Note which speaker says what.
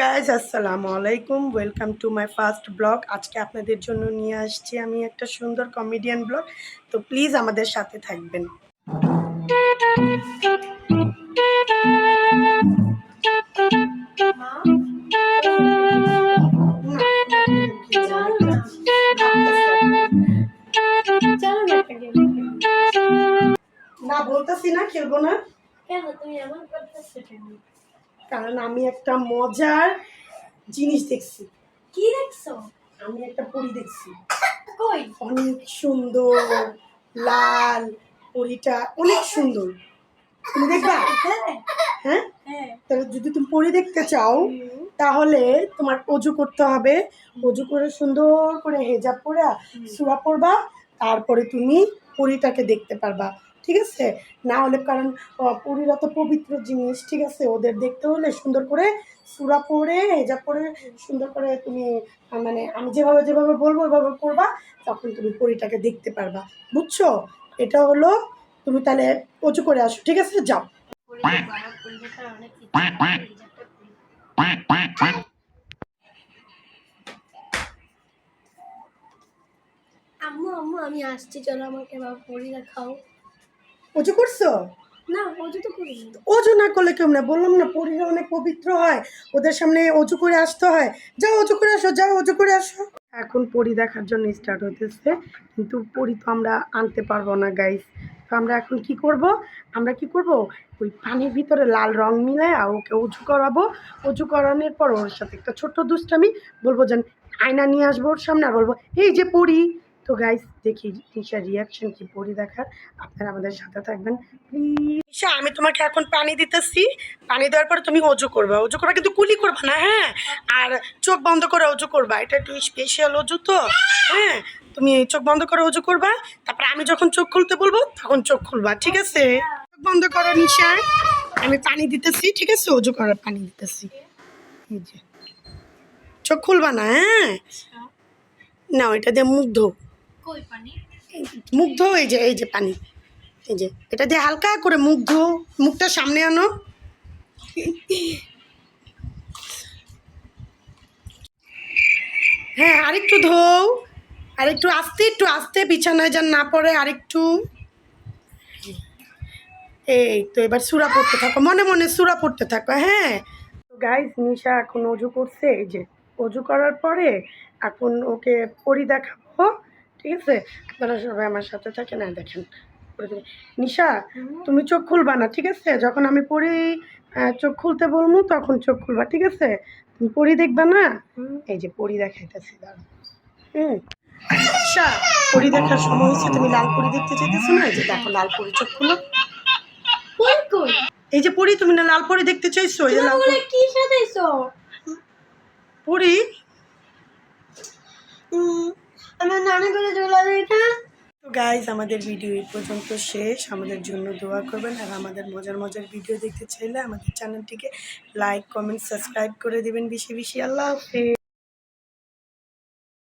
Speaker 1: Guys আসসালামু আলাইকুম। Welcome to my first vlog আজকে আপনাদের জন্য নিয়ে আসছি আমি একটা সুন্দর কমেডিয়ান ব্লগ তো প্লিজ আমাদের সাথে থাকবেন।
Speaker 2: না
Speaker 1: বলতেছি না খেলব না।
Speaker 2: কেন? তুমি
Speaker 1: কারণ আমি একটা মজার জিনিস দেখছি।
Speaker 2: কি দেখছ?
Speaker 1: আমি একটা পরি দেখছি।
Speaker 2: কই?
Speaker 1: অনেক সুন্দর লাল পরিটা অনেক সুন্দর। তুমি দেখবা?
Speaker 2: হ্যাঁ।
Speaker 1: হ্যাঁ?
Speaker 2: হ্যাঁ।
Speaker 1: তাহলে যদি তুমি পরি দেখতে চাও তাহলে তোমার অজু করতে হবে। অজু করে সুন্দর করে হেজাব পরে সুরা পরবা তারপরে তুমি পরিটাকে দেখতে পারবা ঠিক আছে? না হলে কারণ পরীরা তো পবিত্র জিনিস ঠিক আছে? ওদের দেখতে হলে সুন্দর করে সুরা পরে হেজাব পরে সুন্দর করে তুমি মানে আমি যেভাবে যেভাবে বলব ওইভাবে করবা তখন তুমি পরিটাকে দেখতে পারবা বুঝছ? এটা হলো তুমি তাহলে অজু করে আসো ঠিক আছে? যাও।
Speaker 2: আম্মু আম্মু আমি আসছি চলো আমাকে বাবা পরি দেখাও।
Speaker 1: অজু করছ?
Speaker 2: না ওজু তো করিনি।
Speaker 1: অজু না করলে কেউ না বললাম না পরীরা অনেক পবিত্র হয় ওদের সামনে অজু করে আসতে হয়। যাও অজু করে আসো যাও অজু করে আসো। এখন পরি দেখার জন্য স্টার্ট হতেছে কিন্তু পরি তো আমরা আনতে পারব না গাইস তো আমরা এখন কি করব? আমরা কি করব? ওই পানির ভিতরে লাল রং মিলায় আর ওকে উঁচু করাবো। উঁচু করানোর পর ওর সাথে একটা ছোট্ট দুষ্টামি বলব যেন আয়না নিয়ে আসব ওর সামনে আর বলব এই যে পরি তো গাইস দেখি নিশার রিয়াকশন কি পরি দেখার। আপনারা আমাদের সাথে থাকবেন। প্লিজ আমি তোমাকে এখন পানি দিতেছি। পানি দেওয়ার পর তুমি অজু করবা। অজু করবা কিন্তু কুলি করবা না হ্যাঁ? আর চোখ বন্ধ করে অজু করবা। এটা একটু স্পেশাল অজু তো হ্যাঁ? তুমি চোখ বন্ধ করে অজু করবা। তারপর আমি যখন চোখ খুলতে বলব, তখন চোখ খুলবা, ঠিক আছে? চোখ বন্ধ করো নিশা। আমি পানি দিতেছি, ঠিক আছে? অজু করার পানি দিতেছি। চোখ খুলবা না হ্যাঁ? না এটা দিয়ে মুখ ধো।
Speaker 2: পানি?
Speaker 1: মুখ ধো, এই যে এই যে পানি। এই যে, এটা দিয়ে হালকা করে মুগ্ধ মুখটা সামনে আনো। হ্যাঁ আরেকটু ধোও আরেকটু আস্তে, একটু আস্তে, বিছানায় যেন না পড়ে, আরেকটু। এই তো, এবার সুরা পড়তে থাকো। মনে মনে সুরা পড়তে থাকো হ্যাঁ। গাইজ নিশা এখন অজু করছে, এই যে অজু করার পরে এখন ওকে পরি দেখাবো। ঠিক আছে? আপনারা সবাই আমার সাথে থাকেন আর দেখেন। নিশা তুমি চোখ খুলবা না ঠিক আছে? যখন আমি পড়ি চোখ খুলতে বলব তখন চোখ খুলবা ঠিক আছে? তুমি পরি দেখবা না? এই যে পরি দেখাইতেছি দাঁড়াও। হুম। আচ্ছা পরি দেখার সময় হয়েছে তুমি লাল পরি দেখতে চাইতেছো না? এই যে দেখো লাল পরি চোখ খুলো। এই যে পরি তুমি না লাল পরি দেখতে চাইছো? এই যে লাল
Speaker 2: বলে কি সাজাইছো?
Speaker 1: পরি
Speaker 2: আমার নানি করে চলে
Speaker 1: তো গাইজ আমাদের ভিডিও এই পর্যন্ত শেষ। আমাদের জন্য দোয়া করবেন আর আমাদের মজার মজার ভিডিও দেখতে চাইলে আমাদের চ্যানেলটিকে লাইক কমেন্ট সাবস্ক্রাইব করে দেবেন বেশি বেশি। আল্লাহ হাফেজ।